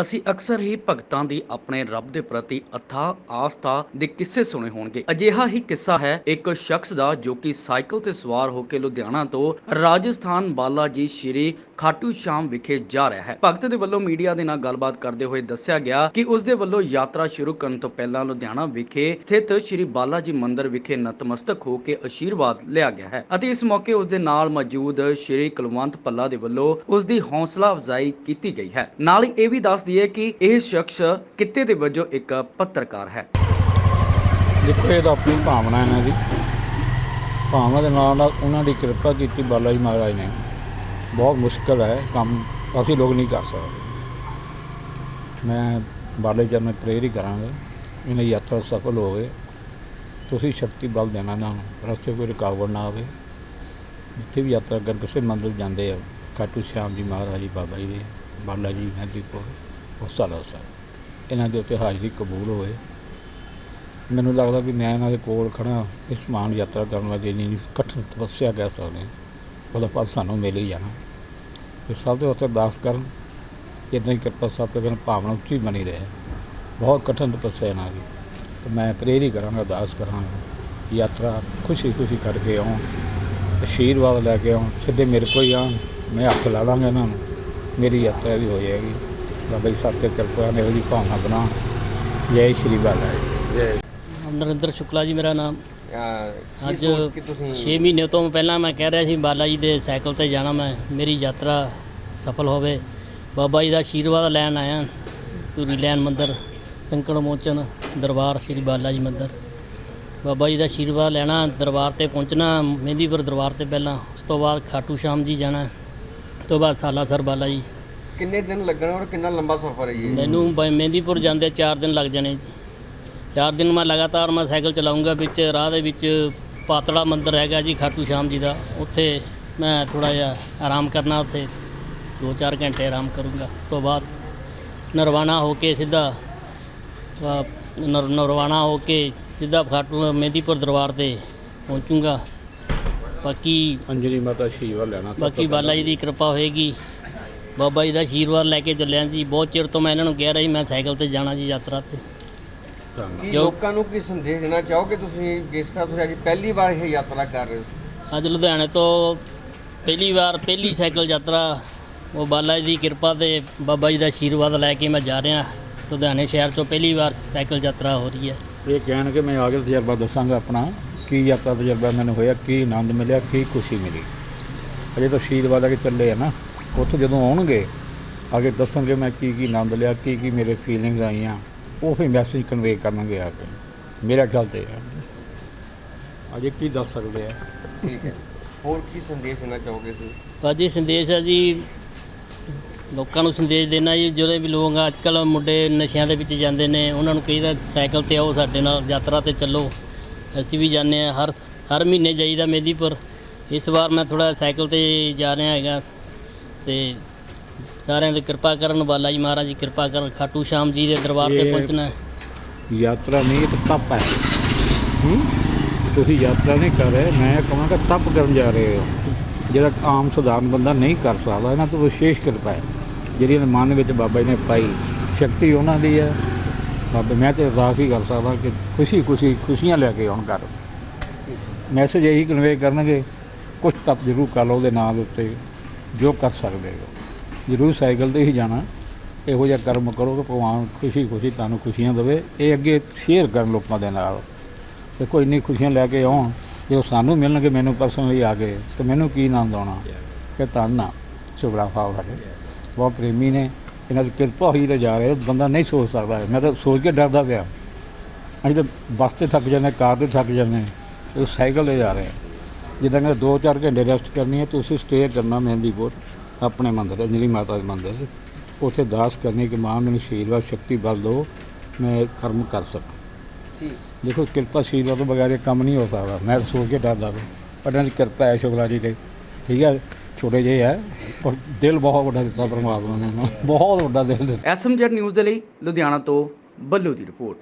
ਅਸੀਂ ਅਕਸਰ ਹੀ ਭਗਤਾਂ ਦੀ ਆਪਣੇ ਰੱਬ ਦੇ ਪ੍ਰਤੀ ਅਥਾਹ, ਆਸਥਾ ਦੇ ਕਿੱਸੇ ਸੁਣੇ ਹੋਣਗੇ। ਅਜਿਹਾ ਹੀ ਕਿੱਸਾ ਹੈ, ਇੱਕ ਸ਼ਖਸ ਦਾ ਜੋ ਕਿ ਸਾਈਕਲ ਤੇ ਸਵਾਰ ਹੋ ਕੇ ਲੁਧਿਆਣਾ ਤੋਂ ਰਾਜਸਥਾਨ ਬਾਲਾਜੀ ਸ਼੍ਰੀ ਖਾਟੂ ਸ਼ਾਮ ਵਿਖੇ ਜਾ ਰਿਹਾ ਹੈ। ਭਗਤ ਦੇ ਵੱਲੋਂ ਮੀਡੀਆ ਦੇ ਨਾਲ ਗੱਲਬਾਤ ਕਰਦੇ ਹੋਏ ਦੱਸਿਆ ਗਿਆ ਕਿ ਉਸ ਦੇ ਵੱਲੋਂ ਯਾਤਰਾ ਸ਼ੁਰੂ ਕਰਨ ਤੋਂ ਪਹਿਲਾਂ ਲੁਧਿਆਣਾ ਵਿਖੇ ਸਥਿਤ ਸ਼੍ਰੀ ਬਾਲਾਜੀ ਮੰਦਿਰ ਵਿਖੇ ਨਤਮਸਤਕ ਹੋ ਕੇ ਅਸ਼ੀਰਵਾਦ ਲਿਆ ਗਿਆ ਹੈ ਅਤੇ ਇਸ ਮੌਕੇ ਉਸ ਦੇ ਨਾਲ ਮੌਜੂਦ ਸ਼੍ਰੀ ਕੁਲਵੰਤ ਪੱਲਾ ਦੇ ਵੱਲੋਂ ਉਸ ਦੀ ਹੌਸਲਾ ਅਫਜ਼ਾਈ ਕੀਤੀ ਗਈ ਹੈ। ਨਾਲ ਹੀ ਇਹ ਵੀ ਦੱਸ ਦਈਏ ਕਿ ਇਹ ਸ਼ਖਸ ਕਿੱਤੇ ਦੇ ਵਜੋਂ ਇੱਕ ਪੱਤਰਕਾਰ ਹੈ। ਦੇਖੋ ਇਹ ਤਾਂ ਆਪਣੀ ਭਾਵਨਾ ਇਹਨਾਂ ਦੀ। ਭਾਵਨਾ ਦੇ ਨਾਲ ਨਾਲ ਉਹਨਾਂ ਦੀ ਕਿਰਪਾ ਕੀਤੀ ਬਾਲਾ ਜੀ ਮਹਾਰਾਜ ਨੇ। ਬਹੁਤ ਮੁਸ਼ਕਲ ਹੈ, ਕੰਮ ਅਸੀਂ ਲੋਕ ਨਹੀਂ ਕਰ ਸਕਦੇ। ਮੈਂ ਬਾਲੇ ਜੀ ਨੂੰ ਪ੍ਰੇਰ ਹੀ ਕਰਾਂਗਾ, ਇਹਨਾਂ ਦੀ ਯਾਤਰਾ ਸਫਲ ਹੋਵੇ। ਤੁਸੀਂ ਸ਼ਕਤੀ ਬਲ ਦੇਣਾ ਨਾ, ਰਸਤੇ ਕੋਈ ਰੁਕਾਵਟ ਨਾ ਆਵੇ। ਜਿੱਥੇ ਵੀ ਯਾਤਰਾ ਕਰ ਕਿਸੇ ਮੰਦਰ ਜਾਂਦੇ ਆ ਖਾਟੂ ਸ਼ਾਮ ਜੀ ਮਹਾਰਾਜ ਜੀ, ਬਾਬਾ ਜੀ ਦੇ ਬਾਲਾ ਜੀ ਨਦੀ ਕੋਲ। ਉਹ ਸਾਲਾ ਇਹਨਾਂ ਦੇ ਉੱਤੇ ਹਾਜ਼ਰੀ ਕਬੂਲ ਹੋਵੇ ਮੈਨੂੰ ਲੱਗਦਾ ਵੀ ਮੈਂ ਇਹਨਾਂ ਦੇ ਕੋਲ ਖੜਾ ਇਸ ਮਾਨ ਯਾਤਰਾ ਕਰਨ ਵਾਲੀ ਇੰਨੀ ਕਠਿਨ ਤਪੱਸਿਆ ਕਹਿ ਸਕਦੇ ਹਾਂ। ਉਹਦਾ ਫਲ ਸਾਨੂੰ ਮਿਲ ਹੀ ਜਾਣਾ। ਤੇ ਸਭ ਦੇ ਉੱਤੇ ਅਰਦਾਸ ਕਰਨ ਇਦਾਂ ਹੀ ਕਿਰਪਾ ਸਭ ਤੇ ਕਰਨ ਭਾਵਨਾ ਉੱਚੀ ਬਣੀ ਰਹੇ। ਬਹੁਤ ਕਠਿਨ ਤਪੱਸਿਆ ਇਹਨਾਂ ਦੀ। ਤੇ ਮੈਂ ਪ੍ਰੇਰ ਹੀ ਕਰਾਂਗਾ ਅਰਦਾਸ ਕਰਾਂਗਾ ਯਾਤਰਾ ਖੁਸ਼ੀ ਖੁਸ਼ੀ ਕਰਕੇ ਆਉਣ, ਆਸ਼ੀਰਵਾਦ ਲੈ ਕੇ ਆਉਣ। ਸਿੱਧੇ ਮੇਰੇ ਕੋਲ ਹੀ ਆਉਣ, ਮੈਂ ਹੱਥ ਲਾ ਲਾਂਗਾ ਇਹਨਾਂ ਨੂੰ। ਮੇਰੀ ਯਾਤਰਾ ਵੀ ਹੋ ਜਾਏਗੀ। ਬਾਬਾ ਜੀ ਸਭ ਤੇ ਕਿਰਪਾ ਨੇ ਉਹਦੀ ਭਾਵਨਾ ਬਣਾ। ਜੈ ਸ਼੍ਰੀ ਬਾਲਾ ਜੀ। ਨਰਿੰਦਰ ਸ਼ੁਕਲਾ ਜੀ ਮੇਰਾ ਨਾਮ। ਅੱਜ ਕੀ ਸੋਚ ਕੇ ਤੁਸੀਂ 6 ਮਹੀਨੇ ਤੋਂ ਪਹਿਲਾਂ ਮੈਂ ਕਹਿ ਰਿਹਾ ਸੀ ਬਾਲਾ ਜੀ ਦੇ ਸਾਈਕਲ ਤੇ ਜਾਣਾ ਮੈਂ ਮੇਰੀ ਯਾਤਰਾ ਸਫਲ ਹੋਵੇ। ਬਾਬਾ ਜੀ ਦਾ ਆਸ਼ੀਰਵਾਦ ਲੈਣ ਆਇਆ ਧੂਰੀ ਲੈਣ ਮੰਦਿਰ ਸੰਕਟ ਮੋਚਨ ਦਰਬਾਰ ਸ੍ਰੀ ਬਾਲਾ ਜੀ ਮੰਦਿਰ। ਬਾਬਾ ਜੀ ਦਾ ਆਸ਼ੀਰਵਾਦ ਲੈਣਾ ਦਰਬਾਰ ਤੇ ਪਹੁੰਚਣਾ ਮਹਿੰਦੀਪੁਰ ਦਰਬਾਰ ਤੇ ਪਹਿਲਾਂ ਉਸ ਤੋਂ ਬਾਅਦ ਖਾਟੂ ਸ਼ਾਮ ਜੀ ਜਾਣਾ ਉਸ ਤੋਂ ਬਾਅਦ ਸਾਲਾਸਰ ਬਾਲਾ ਜੀ। ਕਿੰਨੇ ਦਿਨ ਲੱਗਣ ਔਰ ਕਿੰਨਾ ਲੰਬਾ ਸਫ਼ਰ ਹੈ ਜੀ? ਮੈਨੂੰ ਬ- ਮਹਿੰਦੀਪੁਰ ਜਾਂਦੇ 4 ਦਿਨ ਲੱਗ ਜਾਣੇ। ਜੀ 4 ਦਿਨ ਮੈਂ ਲਗਾਤਾਰ ਮੈਂ ਸਾਈਕਲ ਚਲਾਉਂਗਾ ਵਿੱਚ ਰਾਹ ਦੇ ਵਿੱਚ ਪਾਤੜਾ ਮੰਦਿਰ ਹੈਗਾ ਜੀ ਖਾਟੂ ਸ਼ਾਮ ਜੀ ਦਾ। ਉੱਥੇ ਮੈਂ ਥੋੜਾ ਜਿਹਾ ਆਰਾਮ ਕਰਨਾ ਉੱਥੇ। 2-4 ਘੰਟੇ ਆਰਾਮ ਕਰੂੰਗਾ। ਉਸ ਤੋਂ ਬਾਅਦ ਨਰਵਾਣਾ ਹੋ ਕੇ ਸਿੱਧਾ ਅ, ਨਰ ਨਰਵਾਣਾ ਹੋ ਕੇ ਸਿੱਧਾ ਖਾਟੂ ਮਹਿੰਦੀਪੁਰ ਦਰਬਾਰ ਤੇ ਪਹੁੰਚੂੰਗਾ। ਬਾਕੀ ਅੰਜਲੀ ਮਾਤਾ ਆਸ਼ੀਰਵਾਦ ਲੈਣਾ ਬਾਕੀ ਬਾਲਾ ਜੀ ਦੀ ਕਿਰਪਾ ਹੋਏਗੀ। ਬਾਬਾ ਜੀ ਦਾ ਆਸ਼ੀਰਵਾਦ ਲੈ ਕੇ ਚੱਲਿਆ ਜੀ। ਬਹੁਤ ਚਿਰ ਤੋਂ ਮੈਂ ਇਹਨਾਂ ਨੂੰ ਕਹਿ ਰਿਹਾ ਸੀ ਮੈਂ ਸਾਈਕਲ ਤੇ ਜਾਣਾ ਜੀ ਯਾਤਰਾ ਤੇ। ਕੀ ਜੋ- ਲੋਕਾਂ ਨੂੰ ਕੀ ਸੰਦੇਸ਼ ਦੇਣਾ ਚਾਹੋਗੇ ਤੁਸੀਂ ਜਿਸ ਤਰ੍ਹਾਂ ਤੁਸੀਂ ਅੱਜ ਪਹਿਲੀ ਵਾਰ ਇਹ ਯਾਤਰਾ ਕਰ ਰਹੇ ਹੋ? ਅੱਜ ਲੁਧਿਆਣੇ ਤੋਂ ਪਹਿਲੀ ਵਾਰ ਪਹਿਲੀ ਸਾਈਕਲ ਯਾਤਰਾ ਉਹ ਬਾਲਾ ਜੀ ਦੀ ਕਿਰਪਾ ਤੇ ਬਾਬਾ ਜੀ ਦਾ ਆਸ਼ੀਰਵਾਦ ਲੈ ਕੇ ਮੈਂ ਜਾ ਰਿਹਾ। ਲੁਧਿਆਣੇ ਸ਼ਹਿਰ ਤੋਂ ਪਹਿਲੀ ਵਾਰ ਸਾਈਕਲ ਯਾਤਰਾ ਹੋ ਰਹੀ ਹੈ। ਇਹ ਕਹਿਣ ਕਿ ਮੈਂ ਆਗੇ ਤਜਰਬਾ ਦੱਸਾਂਗਾ ਆਪਣਾ ਕੀ ਯਾਤਰਾ ਤਜਰਬਾ ਮੈਨੂੰ ਹੋਇਆ ਕੀ ਆਨੰਦ ਮਿਲਿਆ ਕੀ ਖੁਸ਼ੀ ਮਿਲੀ। ਅਜੇ ਤਾਂ ਆਸ਼ੀਰਵਾਦ ਆ ਕੇ ਚੱਲੇ ਆ ਨਾ। ਉੱਥੇ ਜਦੋਂ ਆਉਣਗੇ ਆਗੇ ਦੱਸਣਗੇ ਮੈਂ ਕੀ ਕੀ ਆਨੰਦ ਲਿਆ ਕੀ ਕੀ ਮੇਰੇ ਫੀਲਿੰਗਸ ਆਈਆਂ ਉਹ ਫਿਰ ਮੈਸੇਜ ਕਨਵੇ ਕਰਨਗੇ ਆ ਕੇ। ਮੇਰਾ ਖਿਆਲ ਤੇ ਹੈ ਅਜੇ ਕੀ ਦੱਸ ਸਕਦੇ ਆ? ਠੀਕ ਹੈ। ਹੋਰ ਕੀ ਸੰਦੇਸ਼ ਦੇਣਾ ਚਾਹੋਗੇ ਤੁਸੀਂ? ਬਾਜੀ ਸੰਦੇਸ਼ ਹੈ ਜੀ ਲੋਕਾਂ ਨੂੰ ਸੰਦੇਸ਼ ਦੇਣਾ ਜੀ ਜਿਹੜੇ ਵੀ ਲੋਕ ਅੱਜ ਕੱਲ੍ਹ ਮੁੰਡੇ ਨਸ਼ਿਆਂ ਦੇ ਵਿੱਚ ਜਾਂਦੇ ਨੇ ਉਹਨਾਂ ਨੂੰ ਕਹੀਦਾ ਸਾਈਕਲ ਤੇ ਆਓ ਸਾਡੇ ਨਾਲ ਯਾਤਰਾ ਤੇ ਚੱਲੋ। ਅਸੀਂ ਵੀ ਜਾਂਦੇ ਆ ਹਰ ਹਰ ਮਹੀਨੇ ਜਾਈਦਾ ਮਹਿੰਦੀਪੁਰ ਇਸ ਵਾਰ ਮੈਂ ਥੋੜਾ ਸਾਈਕਲ ਤੇ ਜਾ ਰਿਹਾ ਹੈਗਾ। ਤੇ ਸਾਰਿਆਂ ਦੀ ਕਿਰਪਾ ਕਰਨ ਬਾਲਾ ਜੀ ਮਹਾਰਾਜ ਜੀ ਕਿਰਪਾ ਕਰਨ ਖਾਟੂ ਸ਼ਾਮ ਜੀ ਦੇ ਦਰਬਾਰ ਤੇ ਇਹ- ਪਹੁੰਚਣਾ ਹੈ। ਯਾਤਰਾ ਨਹੀਂ ਇਹ ਤਾਂ ਤਪ ਹੈ। ਹੂੰ? ਤੁਸੀਂ ਯਾਤਰਾ ਨਹੀਂ ਕਰ ਰਹੇ ਮੈਂ ਕਹਾਂਗਾ ਤਪ ਕਰਨ ਜਾ ਰਹੇ ਹੋ। ਜਿਹੜਾ ਆਮ ਸਧਾਰਨ ਬੰਦਾ ਨਹੀਂ ਕਰ ਸਕਦਾ ਇਹਨਾਂ ਤੋਂ ਵਿਸ਼ੇਸ਼ ਕਿਰਪਾ ਹੈ। ਜਿਹੜੀ ਇਹਨਾਂ ਮਨ ਵਿੱਚ ਬਾਬਾ ਜੀ ਨੇ ਪਾਈ ਸ਼ਕਤੀ ਉਹਨਾਂ ਦੀ ਹੈ। ਬਾਬਾ ਮੈਂ ਤੇ ਅਰਦਾਸ ਹੀ ਕਰ ਸਕਦਾ ਕਿ ਖੁਸ਼ੀ ਖੁਸ਼ੀ ਖੁਸ਼ੀਆਂ ਲੈ ਕੇ ਆਉਣ ਘਰ। ਮੈਸੇਜ ਇਹੀ ਕਨਵੇ ਕਰਨਗੇ ਕੁਝ ਤਪ ਜ਼ਰੂਰ ਕਰ ਲਓ ਉਹਦੇ ਨਾਮ ਉੱਤੇ। ਜੋ ਕਰ ਸਕਦੇ ਹੋ। ਜ਼ਰੂਰ ਸਾਈਕਲ ਤੇ ਹੀ ਜਾਣਾ। ਇਹੋ ਜਿਹਾ ਕਰਮ ਕਰੋ ਕਿ ਭਗਵਾਨ ਖੁਸ਼ੀ ਖੁਸ਼ੀ ਤੁਹਾਨੂੰ ਖੁਸ਼ੀਆਂ ਦੇਵੇ। ਇਹ ਅੱਗੇ ਸ਼ੇਅਰ ਕਰਨ ਲੋਕਾਂ ਦੇ ਨਾਲ। ਦੇਖੋ, ਇੰਨੀ ਖੁਸ਼ੀਆਂ ਲੈ ਕੇ ਆਉਣ ਜੇ ਉਹ ਸਾਨੂੰ ਮਿਲਣਗੇ ਮੈਨੂੰ ਪਰਸਨਲੀ ਆ ਕੇ, ਤੇ ਮੈਨੂੰ ਕੀ ਆਨੰਦ ਆਉਣਾ? ਕਿ ਧੰਨਾ ਸੁਖਰਾ ਸਾਹਿਬ ਸਾਡੇ। ਬਹੁਤ ਪ੍ਰੇਮੀ ਨੇ। ਇਹਨਾਂ ਦੀ ਕਿਰਪਾ ਹੋਈ ਤੇ ਜਾ ਰਹੇ। ਬੰਦਾ ਨਹੀਂ ਸੋਚ ਸਕਦਾ। ਮੈਂ ਤਾਂ ਸੋਚ ਕੇ ਡਰਦਾ ਪਿਆ। ਅਸੀਂ ਤਾਂ ਬੱਸ ਤੇ ਥੱਕ ਜਾਂਦੇ, ਕਾਰ ਤੇ ਥੱਕ ਜਾਂਦੇ। ਉਹ ਸਾਈਕਲ ਤੇ ਜਾ ਰਹੇ। ਜਿੱਦਾਂ ਕਿ 2-4 ਘੰਟੇ ਰੈਸਟ ਕਰਨੀ ਹੈ ਤੁਸੀਂ ਸਟੇ ਕਰਨਾ ਮਹਿੰਦੀਪੁਰ ਆਪਣੇ ਮੰਦਿਰ ਅੰਜਲੀ ਮਾਤਾ ਦੇ ਮੰਦਿਰ। 'ਚ। ਉੱਥੇ ਦਾਸ ਕਰਨੀ ਕਿ ਮਾਂ ਮੈਨੂੰ ਆਸ਼ੀਰਵਾਦ ਸ਼ਕਤੀ ਬਲ ਦਿਓ ਮੈਂ ਕਰਮ ਕਰ ਸਕਾਂ। ਠੀਕ ਦੇਖੋ ਕਿਰਪਾ ਆਸ਼ੀਰਵਾਦ ਤੋਂ ਬਗੈਰ ਇਹ ਕੰਮ ਨਹੀਂ ਹੋ ਸਕਦਾ। ਮੈਂ ਤਾਂ ਸੋਚ ਕੇ ਡਰਦਾ ਪਰ ਇਹਨਾਂ ਦੀ ਕਿਰਪਾ ਹੈ ਸ਼ੁਕਲਾ ਜੀ ਤੇ। ਠੀਕ ਹੈ ਛੋਟੇ ਜਿਹੇ ਹੈ ਪਰ ਦਿਲ ਬਹੁਤ ਵੱਡਾ ਦਿੱਤਾ ਪਰਮਾਤਮਾ ਨੇ। ਬਹੁਤ ਵੱਡਾ ਦਿਲ ਦਿੱਤਾ। ਐਸਐਮਜੈਡ ਨਿਊਜ਼ ਦੇ ਲਈ ਲੁਧਿਆਣਾ ਤੋਂ ਬੱਲੂ ਦੀ ਰਿਪੋਰਟ।